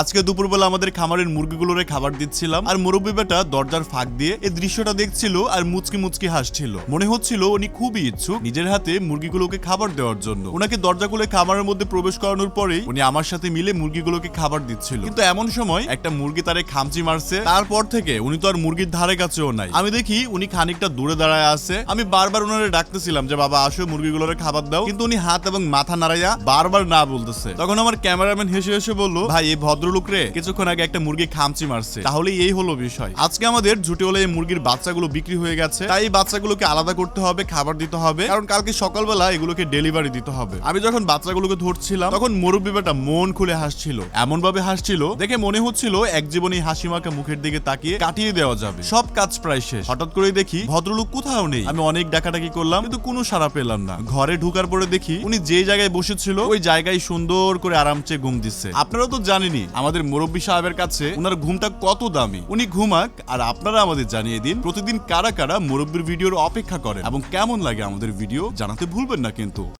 আজকে দুপুরবেলা আমাদের খামারের মুরগিগুলোরে খাবার দিচ্ছিলাম, আর মুরব্বী বেটা দরজার ফাঁক দিয়ে এই দৃশ্যটা দেখছিল আর মুচকি মুচকি হাসছিল। মনে হচ্ছিল উনি খুবই ইচ্ছুক নিজের হাতে মুরগিগুলোকে খাবার দেওয়ার জন্য। ওনাকে দরজা খুলে খামারের মধ্যে প্রবেশ করানোর পরেই উনি আমার সাথে মিলে মুরগিগুলোকে খাবার দিচ্ছিল। কিন্তু এমন সময় একটা মুরগি তারে খামচি মারছে, তারপর থেকে উনি তো আর মুরগির ধারে কাছেও নাই। আমি দেখি উনি খানিকটা দূরে দাঁড়ায় আছে। আমি বারবার ওনারে ডাকতেছিলাম যে, বাবা, আসো মুরগিগুলোরে খাবার দাও। কিন্তু উনি হাত এবং মাথা নাড়াইয়া বারবার না বলতেছে। তখন আমার ক্যামেরাম্যান হেসে হেসে বলল, ভাই, এই ভদ্রলোক রে, কিছুক্ষণ আগে একটা মুরগি খামচি মারছে। তাহলে এই হলো বিষয়। আজকে আমাদের ঝুটে হলে এই মুরগির বাচ্চাগুলো বিক্রি হয়ে গেছে। তাই এই বাচ্চাগুলোকে আলাদা করতে হবে, খাবার দিতে হবে। কারণ কালকে সকালবেলা এগুলোকে ডেলিভারি দিতে হবে। আমি যখন বাচ্চাগুলোকে ধরছিলাম, তখন মুরব্বী বেটা মন খুলে হাসছিল। এমন ভাবে হাসছিল, দেখে মনে হচ্ছিল এক জীবনে হাসি মাখা মুখের দিকে তাকিয়ে কাটিয়ে দেওয়া যাবে। সব কাজ প্রায় শেষ। হঠাৎ করে দেখি, ভদ্রলোক কোথাও নেই। আমি অনেক ডাকাডাকি করলাম, কিন্তু কোনো সাড়া পেলাম না। ঘরে ঢুকার পরে দেখি, উনি যে জায়গায় বসেছিল, ওই জায়গায় সুন্দর করে আরামসে ঘুম দিচ্ছে। আপনারা তো জানেনই আমাদের মুরব্বী সাহেবের কাছে ওনার ঘুমটা কত দামি। উনি ঘুমাক আর আপনারা আমাদের জানিয়ে দিন প্রতিদিন কারা কারা মুরব্বীর ভিডিওর অপেক্ষা করেন এবং কেমন লাগে আমাদের ভিডিও জানাতে ভুলবেন না কিন্তু।